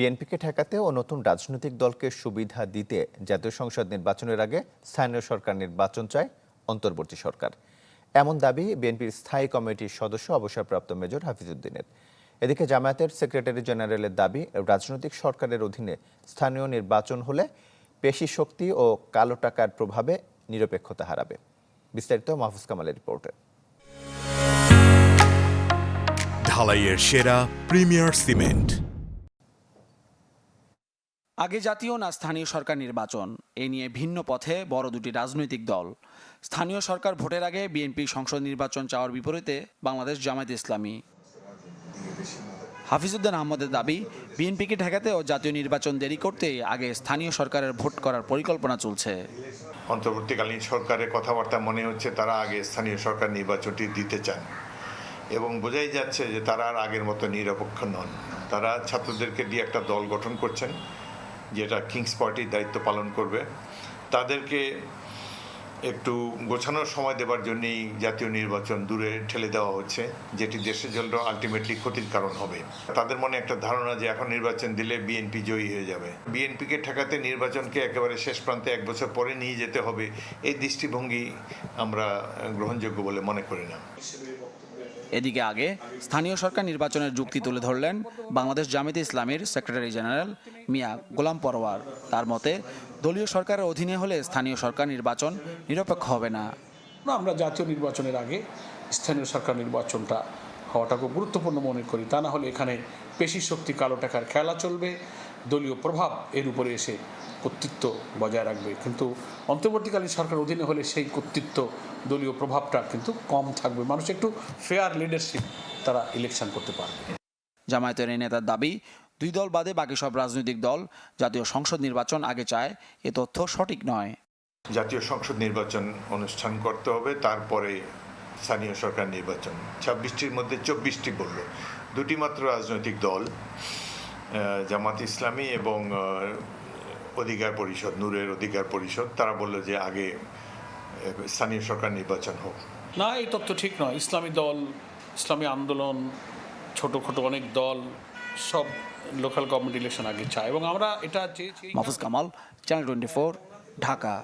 বিএনপিকে ঠেকাতে ও নতুন রাজনৈতিক দলকে সুবিধা দিতে জাতীয় সংসদ নির্বাচনের আগে স্থানীয় সরকার নির্বাচন চায় অন্তর্বর্তী সরকার। এমন দাবি বিএনপির স্থায়ী কমিটির সদস্য, অবসরপ্রাপ্ত মেজর হাফিজউদ্দিনের এদিকে জামায়াতের সেক্রেটারি জেনারেলের দাবি, রাজনৈতিক সরকারের অধীনে স্থানীয় নির্বাচন হলে পেশি শক্তি ও কালো টাকার প্রভাবে নিরপেক্ষতা হারাবে। বিস্তারিত মাহফুজ কামালের রিপোর্টে। ঢালাইয়ের সেরা প্রিমিয়ার সিমেন্ট। আগে জাতীয় না স্থানীয় সরকার নির্বাচন? এ নিয়ে ভিন্ন পথে বড় দুটি রাজনৈতিক দল। স্থানীয় সরকার ভোটের আগে বিএনপি সংসদ নির্বাচন চাওয়ার বিপরীতে বাংলাদেশ জামায়াত ইসলামী। হাফিজউদ্দিন আহমদের দাবি, বিএনপিকে ঠেকাতে ও জাতীয় নির্বাচন দেরি করতে আগে স্থানীয় সরকারের ভোট করার পরিকল্পনা চলছে। অন্তর্বর্তীকালীন সরকারের কথাবার্তা মনে হচ্ছে তারা আগে স্থানীয় সরকার নির্বাচনটি দিতে চান। এবং বোঝাই যাচ্ছে যে তারা আর আগের মতো নিরপেক্ষ নন। তারা ছাত্রদেরকে দিয়ে একটা দল গঠন করছেন। যেটা কিংস পার্টির দায়িত্ব পালন করবে, তাদেরকে একটু গোছানোর সময় দেবার জন্যই জাতীয় নির্বাচন দূরে ঠেলে দেওয়া হচ্ছে, যেটি দেশের জন্য আলটিমেটলি ক্ষতির কারণ হবে। তাদের মনে একটা ধারণা যে এখন নির্বাচন দিলে বিএনপি জয়ী হয়ে যাবে। বিএনপিকে ঠেকাতে নির্বাচনকে একেবারে শেষ প্রান্তে এক বছর পরে নিয়ে যেতে হবে, এই দৃষ্টিভঙ্গি আমরা গ্রহণযোগ্য বলে মনে করি না। এদিকে আগে স্থানীয় সরকার নির্বাচনের যুক্তি তুলে ধরলেন বাংলাদেশ জামায়াতে ইসলামীর সেক্রেটারি জেনারেল মিয়া গোলাম পরওয়ার তার মতে দলীয় সরকারের অধীনে হলে স্থানীয় সরকার নির্বাচন নিরপেক্ষ হবে না, আমরা জাতীয় নির্বাচনের আগে স্থানীয় সরকার নির্বাচনটা হওয়াটা খুব গুরুত্বপূর্ণ মনে করি। তা না হলে এখানে পেশি শক্তি কালো টাকার খেলা চলবে দলীয় প্রভাব এর উপরে এসে কর্তৃত্ব বজায় রাখবে। কিন্তু অন্তর্বর্তীকালীন সরকার অধীনে হলে সেই কর্তৃত্ব দলীয় প্রভাবটা কিন্তু কম থাকবে। মানুষ একটু ফেয়ার লিডারশিপ তারা ইলেকশন করতে পারবে। জামায়াতের এই নেতার দাবি দুই দল বাদে বাকি সব রাজনৈতিক দল জাতীয় সংসদ নির্বাচন আগে চায় এ তথ্য সঠিক নয়। জাতীয় সংসদ নির্বাচন অনুষ্ঠান করতে হবে তারপরে স্থানীয় সরকার নির্বাচন। ছাব্বিশটির মধ্যে চব্বিশটি বলল দুটি মাত্র রাজনৈতিক দল জামাত ইসলামী এবং অধিকার পরিষদ নূরের অধিকার পরিষদ তারা বলল যে আগে স্থানীয় সরকার নির্বাচন হোক। না এই তথ্য ঠিক নয়। ইসলামী দল ইসলামী আন্দোলন ছোটোখাটো অনেক দল সব লোকাল গভর্নমেন্ট ইলেকশন আগে চায়। এবং আমরা এটা চেয়েছি মাহফুজ কামাল চ্যানেল টোয়েন্টি ঢাকা।